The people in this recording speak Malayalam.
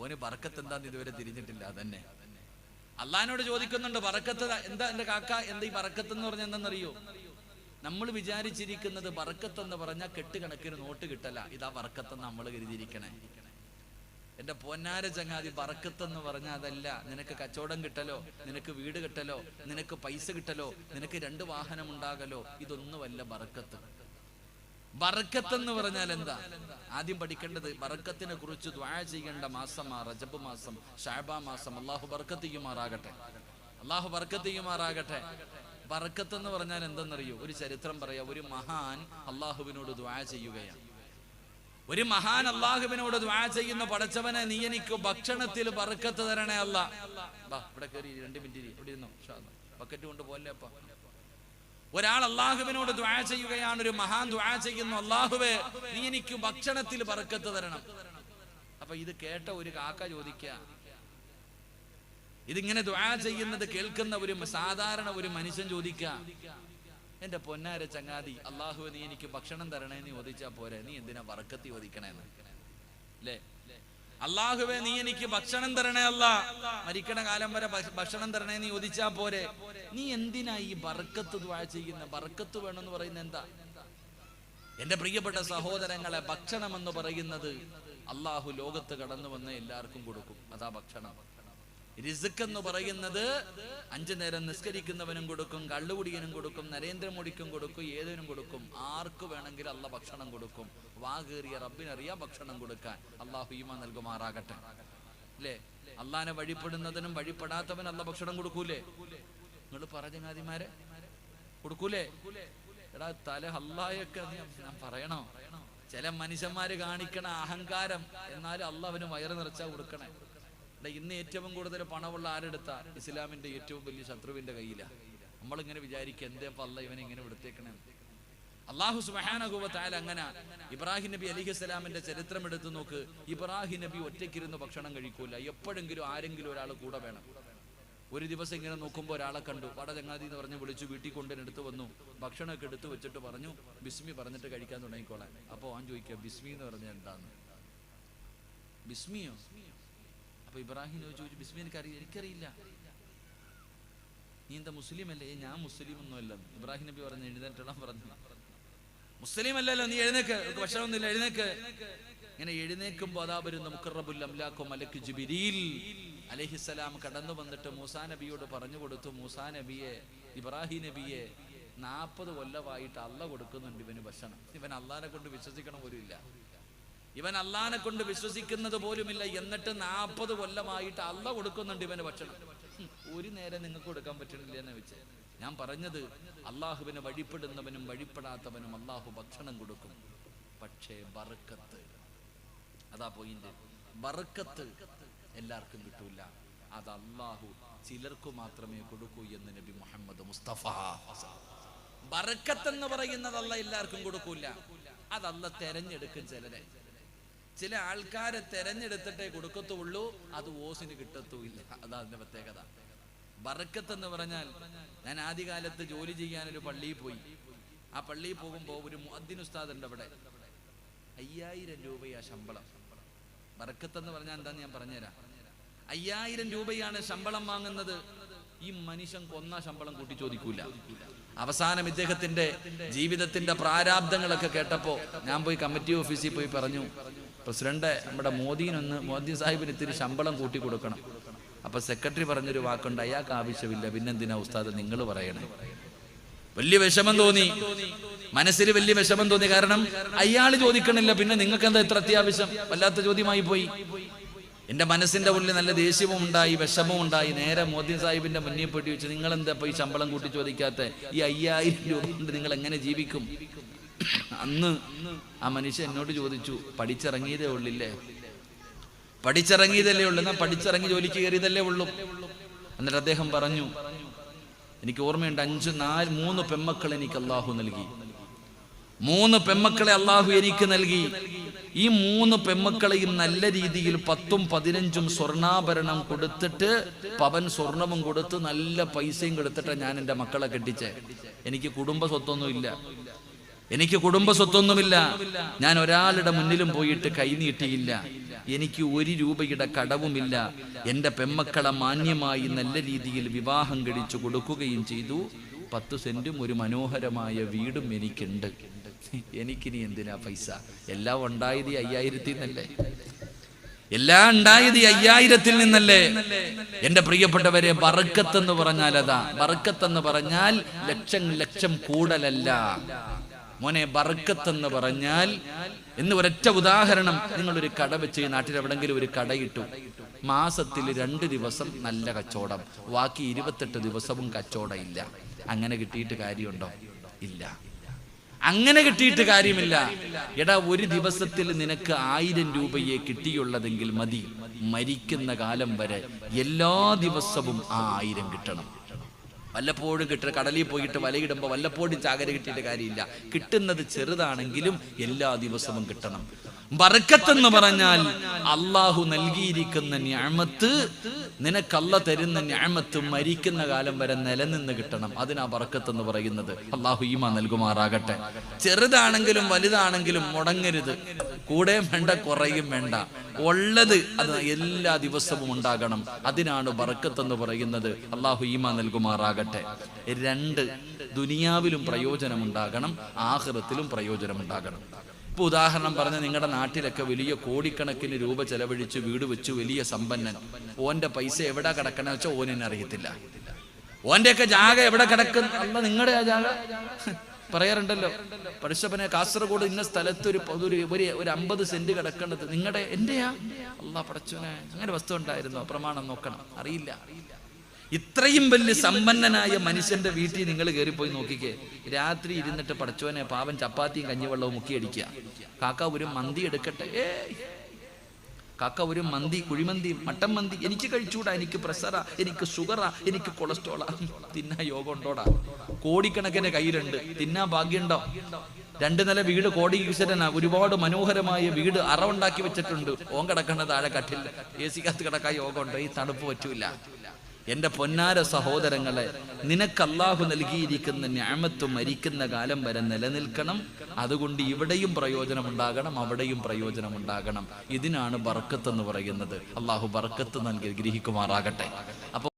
ഓന് ബറക്കത്ത് എന്താന്ന് ഇതുവരെ തിരിഞ്ഞിട്ടില്ല അതന്നെ. അള്ളഹാനോട് ചോദിക്കുന്നുണ്ട് ബറക്കത്ത് എന്താ എന്റെ കാക്ക? എന്താ ഈ ബറക്കത്ത് എന്ന് പറഞ്ഞ എന്താണെന്നറിയോ നമ്മൾ വിചാരിച്ചിരിക്കുന്നത് ബറക്കത്ത് എന്ന് പറഞ്ഞാൽ കെട്ടുകണക്കിന് നോട്ട് കിട്ടല. ഇതാ ബറക്കത്തെന്ന് നമ്മൾ കരുതിയിരിക്കണേ. എന്റെ പൊന്നാര ചങ്ങാതി ബറക്കത്ത് എന്ന് പറഞ്ഞാൽ അതല്ല. നിനക്ക് കച്ചവടം കിട്ടലോ? നിനക്ക് വീട് കിട്ടലോ? നിനക്ക് പൈസ കിട്ടലോ? നിനക്ക് രണ്ട് വാഹനം ഉണ്ടാകലോ? ഇതൊന്നുമല്ല ബറക്കത്ത് ബറക്കത്ത് എന്ന് പറഞ്ഞാൽ എന്താ? ആദ്യം പഠിക്കേണ്ടത് ബർക്കത്തിനെ കുറിച്ച് ദ്വാ ചെയ്യേണ്ട മാസമാ റജബ് മാസം ഷാബ മാസം. അള്ളാഹു ബർക്കത്ത് ചെയ്യുമാറാകട്ടെ ബർക്കത്തിക്കുമാറാകട്ടെ ബർക്കത്ത് ബർക്കത്ത് എന്ന് പറഞ്ഞാൽ എന്തെന്നറിയോ? ഒരു ചരിത്രം പറയാ. ഒരു മഹാൻ അള്ളാഹുവിനോട് ദ്വാ ചെയ്യുകയാണ്. ഒരു മഹാൻ അള്ളാഹുവിനോട് ദ്വാ ചെയ്യുന്ന പടച്ചവനെ നീ എനിക്ക് ഭക്ഷണത്തിൽ ബർക്കത്ത് തരണേ അല്ല. ഇവിടെ കയറി രണ്ട് മിനിറ്റ്. ഇവിടെ ഇരുന്നോ? ബക്കറ്റ് കൊണ്ട് പോലെ അപ്പ? ഒരാൾ അള്ളാഹുവിനോട് ദ്വാ ചെയ്യുകയാണ് ഒരു മഹാൻ ദ്വാ ചെയ്യുന്നു അള്ളാഹുവേ നീ എനിക്ക് ഭക്ഷണത്തിൽ പറക്കത്ത് തരണം. അപ്പൊ ഇത് കേട്ട ഒരു കാക്ക ചോദിക്ക ഇതിങ്ങനെ ദ്വാ ചെയ്യുന്നത് കേൾക്കുന്ന ഒരു സാധാരണ ഒരു മനുഷ്യൻ ചോദിക്ക എന്റെ പൊന്നാര ചങ്ങാതി അള്ളാഹു നീ എനിക്ക് ഭക്ഷണം തരണേന്ന് ചോദിച്ചാ പോരെ നീ എന്തിനാ വറക്കത്തി ചോദിക്കണേന്ന്? അല്ലേ അള്ളാഹുവെ നീ എനിക്ക് ഭക്ഷണം തരണേ അല്ല. മരിക്കണ കാലം വരെ ഭക്ഷണം തരണേ നീ ഒതിച്ചാ പോരെ. നീ എന്തിനാ ഈ ബർക്കത്ത് ചെയ്യുന്ന? ബർക്കത്ത് വേണമെന്ന് പറയുന്നത് എന്താ? എന്റെ പ്രിയപ്പെട്ട സഹോദരങ്ങളെ ഭക്ഷണം എന്ന് പറയുന്നത് അള്ളാഹു ലോകത്ത് കടന്നു വന്ന് എല്ലാവർക്കും കൊടുക്കും. അതാ ഭക്ഷണം. റിസുക്ക് എന്ന് പറയുന്നത് അഞ്ചു നേരം നിസ്കരിക്കുന്നവനും കൊടുക്കും കള്ളുകുടിയനും കൊടുക്കും നരേന്ദ്രമോദിക്കും കൊടുക്കും ഏതിനും കൊടുക്കും. ആർക്ക് വേണമെങ്കിലും അല്ല ഭക്ഷണം കൊടുക്കും. വാകേറിയ റബ്ബിനറിയാ ഭക്ഷണം കൊടുക്കാൻ. അള്ളാഹു ഈമ നൽകുമാറാകട്ടെ. അല്ലേ അള്ളാനെ വഴിപ്പെടുന്നതിനും വഴിപ്പെടാത്തവൻ അല്ല ഭക്ഷണം കൊടുക്കൂലേ? നിങ്ങൾ പറഞ്ഞങ്ങാതിമാരെ കൊടുക്കൂലേ? എടാ തല അള്ളായൊക്കെ ഞാൻ പറയണോ? ചില മനുഷ്യന്മാര് കാണിക്കണ അഹങ്കാരം എന്നാലും അള്ളാഹ് വയറ് നിറച്ചാ കൊടുക്കണേ. എടാ ഇന്ന് ഏറ്റവും കൂടുതൽ പണമുള്ള ആരെടുത്ത? ഇസ്ലാമിന്റെ ഏറ്റവും വലിയ ശത്രുവിന്റെ കയ്യിലാണ് നമ്മളിങ്ങനെ വിചാരിക്കുക എന്തേ പല്ല ഇവനെ ഇങ്ങനെ വിടുത്തേക്കണേ? അള്ളാഹു സുബഹാനകുവത്തായാലും അങ്ങനെ. ഇബ്രാഹിം നബി അലി സ്വലാമിന്റെ ചരിത്രം എടുത്തു നോക്ക്. ഇബ്രാഹിം നബി ഒറ്റയ്ക്കിരുന്ന് ഭക്ഷണം കഴിക്കൂല. എപ്പോഴെങ്കിലും ആരെങ്കിലും ഒരാൾ കൂടെ വേണം. ഒരു ദിവസം ഇങ്ങനെ നോക്കുമ്പോൾ ഒരാളെ കണ്ടു. വട ചങ്ങാതി എന്ന് പറഞ്ഞ് വിളിച്ചു വീട്ടിൽ കൊണ്ടുവന്ന് എടുത്തു വന്നു. ഭക്ഷണമൊക്കെ എടുത്തു വെച്ചിട്ട് പറഞ്ഞു ബിസ്മി പറഞ്ഞിട്ട് കഴിക്കാൻ തുടങ്ങിക്കോളാൻ. അപ്പോൾ ആൻ ചോദിക്കുക ബിസ്മി എന്ന് പറഞ്ഞാൽ എന്താന്ന്? ബിസ്മിയോ? അപ്പൊ ഇബ്രാഹിം ചോദിച്ചു ബിസ്മി എനിക്കറിയ എനിക്കറിയില്ല. നീ എന്താ മുസ്ലിം അല്ലേ "ഏയ് ഞാൻ മുസ്ലിം ഒന്നുമല്ല ഇബ്രാഹിം നബി പറഞ്ഞു എഴുന്നേറ്റണം പറഞ്ഞു. മുസ്ലിം അല്ലല്ലോ നീ എഴുന്നേക്ക്. നിനക്ക് ഭക്ഷണമൊന്നുമില്ല എഴുന്നേക്ക്. ഇങ്ങനെ എഴുന്നേക്കുമ്പോൾ അതാ വരുന്ന മുക്കറബുൽ അംലാഖു മലക്ക് ജിബിരിൽ അലഹിസലാം കടന്നു വന്നിട്ട് മൂസാ നബിയോട് പറഞ്ഞു കൊടുത്തു. മൂസാ നബിയെ ഇബ്രാഹിം നബിയെ നാൽപ്പത് കൊല്ലമായിട്ട് അള്ള കൊടുക്കുന്നുണ്ട് ഇവന് ഭക്ഷണം. ഇവൻ അള്ളാനെ കൊണ്ട് വിശ്വസിക്കണം പോലും ഇല്ല ഇവൻ അള്ളാനെ കൊണ്ട് വിശ്വസിക്കുന്നത് പോലുമില്ല. എന്നിട്ട് നാൽപ്പത് കൊല്ലമായിട്ട് അള്ള കൊടുക്കുന്നുണ്ട് ഇവന് ഭക്ഷണം. ഒരു നേരം നിങ്ങൾക്ക് കൊടുക്കാൻ പറ്റണില്ല എന്ന് വെച്ച്. ഞാൻ പറഞ്ഞത് അള്ളാഹുവിനെ വഴിപ്പെടുന്നവനും വഴിപ്പെടാത്തവനും അള്ളാഹു ഭക്ഷണം കൊടുക്കും. പക്ഷേ ബർക്കത്ത്. അതാ പോയിന്റ് ബർക്കത്ത് എല്ലാവർക്കും കിട്ടൂല. അത് അള്ളാഹു ചിലർക്ക് മാത്രമേ കൊടുക്കൂ എന്ന് നബി മുഹമ്മദ് മുസ്തഫ. ബർക്കത്ത് എന്ന് പറയുന്നത് അല്ല എല്ലാവർക്കും കൊടുക്കൂല. അതല്ല തെരഞ്ഞെടുക്കും ചിലരെ. ചില ആൾക്കാരെ തെരഞ്ഞെടുത്തിട്ടേ കൊടുക്കത്തുള്ളൂ അത് ഓസിന് കിട്ടത്തുമില്ല. അതാ അതിന്റെ പ്രത്യേകത. ബർക്കത്ത് എന്ന് പറഞ്ഞാൽ ഞാൻ ആദ്യകാലത്ത് ജോലി ചെയ്യാൻ ഒരു പള്ളിയിൽ പോയി. ആ പള്ളിയിൽ പോകുമ്പോൾ ഒരു മുഅദ്ദിൻ ഉസ്താദ് ഉണ്ട് അവിടെ. അയ്യായിരം രൂപയാ ശമ്പളം. ബർക്കത്ത് എന്ന് പറഞ്ഞാൽ എന്താന്ന് ഞാൻ പറഞ്ഞുതരാം. അയ്യായിരം രൂപയാണ് ശമ്പളം വാങ്ങുന്നത്. ഈ മനുഷ്യൻ കൊന്ന ശമ്പളം കൂട്ടി ചോദിക്കൂല. അവസാനം ഇദ്ദേഹത്തിന്റെ ജീവിതത്തിന്റെ പ്രാരാബ്ദങ്ങളൊക്കെ കേട്ടപ്പോ ഞാൻ പോയി കമ്മിറ്റി ഓഫീസിൽ പോയി പറഞ്ഞു പ്രസിഡന്റ് നമ്മുടെ മോദിനൊന്ന് മോദി സാഹിബിന് ഇത്തിരി ശമ്പളം കൂട്ടി കൊടുക്കണം. അപ്പൊ സെക്രട്ടറി പറഞ്ഞൊരു വാക്കുണ്ട് അയാൾക്ക് ആവശ്യമില്ല പിന്നെന്തിനാ ഉസ്താദ് നിങ്ങൾ പറയണേ? വലിയ വിഷമം തോന്നി. മനസ്സിൽ വലിയ വിഷമം തോന്നി. കാരണം അയാൾ ചോദിക്കണില്ല പിന്നെ നിങ്ങൾക്ക് എന്താ ഇത്ര അത്യാവശ്യം? വല്ലാത്ത ചോദ്യമായി പോയി. എന്റെ മനസ്സിന്റെ ഉള്ളിൽ നല്ല ദേഷ്യവും ഉണ്ടായി വിഷമവും ഉണ്ടായി. നേരെ മോദി സാഹിബിന്റെ മുന്നിൽ പെട്ടി വെച്ച് നിങ്ങൾ എന്താ ഈ ശമ്പളം കൂട്ടി ചോദിക്കാത്ത? ഈ അയ്യായിരം രൂപ കൊണ്ട് നിങ്ങൾ എങ്ങനെ ജീവിക്കും? അന്ന് ആ മനുഷ്യൻ എന്നോട് ചോദിച്ചു പഠിച്ചിറങ്ങിയതേ ഉള്ളില്ലേ? പഠിച്ചിറങ്ങിയതല്ലേ ഉള്ളൂ. എന്നാ പഠിച്ചിറങ്ങി ജോലിക്ക് കയറിയതല്ലേ ഉള്ളൂ. എന്നിട്ട് അദ്ദേഹം പറഞ്ഞു എനിക്ക് ഓർമ്മയുണ്ട് അഞ്ച് നാല് മൂന്ന് പെമ്മക്കൾ എനിക്ക് അള്ളാഹു നൽകി. മൂന്ന് പെമ്മക്കളെ അള്ളാഹു എനിക്ക് നൽകി. ഈ മൂന്ന് പെമ്മക്കളെയും നല്ല രീതിയിൽ പത്തും പതിനഞ്ചും സ്വർണാഭരണം കൊടുത്തിട്ട് പവൻ സ്വർണവും കൊടുത്ത് നല്ല പൈസയും കൊടുത്തിട്ടാണ് ഞാൻ എന്റെ മക്കളെ കെട്ടിച്ചേ. എനിക്ക് കുടുംബ സ്വത്തൊന്നും ഇല്ല എനിക്ക് കുടുംബ സ്വത്തൊന്നുമില്ല ഞാൻ ഒരാളുടെ മുന്നിലും പോയിട്ട് കൈനീട്ടിയില്ല എനിക്ക് ഒരു രൂപയുടെ കടവുമില്ല. എന്റെ പെമ്മക്കളെ മാന്യമായി നല്ല രീതിയിൽ വിവാഹം കഴിച്ചു കൊടുക്കുകയും ചെയ്തു. പത്ത് സെന്റും ഒരു മനോഹരമായ വീടും എനിക്കുണ്ട്. എനിക്കിനി എന്തിനാ പൈസ? എല്ലാം ഉണ്ടായത് ഈ അയ്യായിരത്തിൽ നിന്നല്ലേ? എല്ലാം ഉണ്ടായത് അയ്യായിരത്തിൽ നിന്നല്ലേ? എന്റെ പ്രിയപ്പെട്ടവരെ ബറക്കത്തെന്ന് പറഞ്ഞാൽ അതാ. ബറക്കത്തെന്ന് പറഞ്ഞാൽ ലക്ഷം ലക്ഷം കൂടലല്ല. മോനെ ബറക്കത്തെന്ന് പറഞ്ഞാൽ എന്ന് ഒരൊറ്റ ഉദാഹരണം നിങ്ങൾ ഒരു കട വെച്ച് ഈ നാട്ടിൽ എവിടെങ്കിലും ഒരു കടയിട്ടു. മാസത്തിൽ രണ്ട് ദിവസം നല്ല കച്ചവടം. ബാക്കി ഇരുപത്തെട്ട് ദിവസവും കച്ചവടം ഇല്ല അങ്ങനെ കിട്ടിയിട്ട് കാര്യമുണ്ടോ? ഇല്ല. അങ്ങനെ കിട്ടിയിട്ട് കാര്യമില്ല. എടാ ഒരു ദിവസത്തിൽ നിനക്ക് ആയിരം രൂപയെ കിട്ടിയുള്ളതെങ്കിൽ മതി. മരിക്കുന്ന കാലം വരെ എല്ലാ ദിവസവും ആ ആയിരം കിട്ടണം. വല്ലപ്പോഴും കിട്ടുക കടലിൽ പോയിട്ട് വലയിടുമ്പോൾ വല്ലപ്പോഴും ചാകര കിട്ടിയിട്ട് കാര്യമില്ല. കിട്ടുന്നത് ചെറുതാണെങ്കിലും എല്ലാ ദിവസവും കിട്ടണം. ബറക്കത്തെന്ന് പറഞ്ഞാൽ അള്ളാഹു നൽകിയിരിക്കുന്ന ഞാമത്ത് നിനക്കല്ല തരുന്ന ഞാമത്ത് മരിക്കുന്ന കാലം വരെ നിലനിന്ന് കിട്ടണം. അതിനാ ബർക്കത്ത് എന്ന് പറയുന്നത്. അള്ളാഹു ഈമ നൽകുമാറാകട്ടെ. ചെറുതാണെങ്കിലും വലുതാണെങ്കിലും മുടങ്ങരുത്. കൂടെ വേണ്ട കുറയും വേണ്ട. ഉള്ളത് അത് എല്ലാ ദിവസവും ഉണ്ടാകണം. അതിനാണ് ബർക്കത്ത് എന്ന് പറയുന്നത്. അള്ളാഹു ഈമ നൽകുമാറാകട്ടെ. രണ്ട് ദുനിയാവിലും പ്രയോജനം ഉണ്ടാകണം പ്രയോജനമുണ്ടാകണം. പ്രയോജനം പ്രയോജനമുണ്ടാകണം. ഇപ്പൊ ഉദാഹരണം പറഞ്ഞ നിങ്ങളുടെ നാട്ടിലൊക്കെ വലിയ കോടിക്കണക്കിന് രൂപ ചെലവഴിച്ച് വീട് വെച്ചു വലിയ സമ്പന്നൻ. ഓന്റെ പൈസ എവിടെ കിടക്കണമെന്ന് വെച്ചാൽ ഓനെന്നെ അറിയത്തില്ല ഓന്റെയൊക്കെ ജാഗ എവിടെ കിടക്കുന്ന അല്ല നിങ്ങളുടെ ആ ജാഗ? പറയാറുണ്ടല്ലോ. പരശപ്പനെ കാസർഗോഡ് ഇന്ന സ്ഥലത്ത് ഒരു ഒരു ഒരു അമ്പത് സെന്റ് കിടക്കേണ്ടത് നിങ്ങളുടെ എന്റെയാ? അല്ല പടച്ചോനെ അങ്ങനെ വസ്തു ഉണ്ടായിരുന്നോ? പ്രമാണം നോക്കണം. അറിയില്ല. ഇത്രയും വലിയ സമ്പന്നനായ മനുഷ്യന്റെ വീട്ടിൽ നിങ്ങൾ കയറിപ്പോയി നോക്കിക്കേ. രാത്രി ഇരുന്നിട്ട് പടച്ചോനെ പാവൻ ചപ്പാത്തിയും കഞ്ഞിവെള്ളവും മുക്കിയടിക്കുക കാക്ക ഒരു മന്തി എടുക്കട്ടെ? ഏ. കാക്ക ഒരു മന്തി കുഴിമന്തി മട്ടൻ മന്തി. എനിക്ക് കഴിച്ചൂടാ എനിക്ക് പ്രഷറാ എനിക്ക് ഷുഗറാ എനിക്ക് കൊളസ്ട്രോളാ. തിന്നാ യോഗം ഉണ്ടോടാ? കോടിക്കണക്കിന് കയ്യിലുണ്ട്. തിന്നാ ഭാഗ്യമുണ്ടോ? രണ്ട് നില വീട് കോടീശ്വരനാ ഒരുപാട് മനോഹരമായ വീട് അറ ഉണ്ടാക്കി വെച്ചിട്ടുണ്ട്. ഓൻ കിടക്കണ താഴെ കട്ടില്ല എ സിക്കകത്ത് കിടക്കാൻ യോഗം ഉണ്ടോ. ഈ തണുപ്പ് പറ്റൂല. എന്റെ പൊന്നാര സഹോദരങ്ങളെ നിനക്ക് അള്ളാഹു നൽകിയിരിക്കുന്ന ഞാമത്ത് മരിക്കുന്ന കാലം വരെ നിലനിൽക്കണം. അതുകൊണ്ട് ഇവിടെയും പ്രയോജനമുണ്ടാകണം അവിടെയും പ്രയോജനമുണ്ടാകണം. ഇതിനാണ് ബർക്കത്ത് എന്ന് പറയുന്നത്. അള്ളാഹു ബർക്കത്ത് നൽകി ഗ്രഹിക്കുമാറാകട്ടെ. അപ്പൊ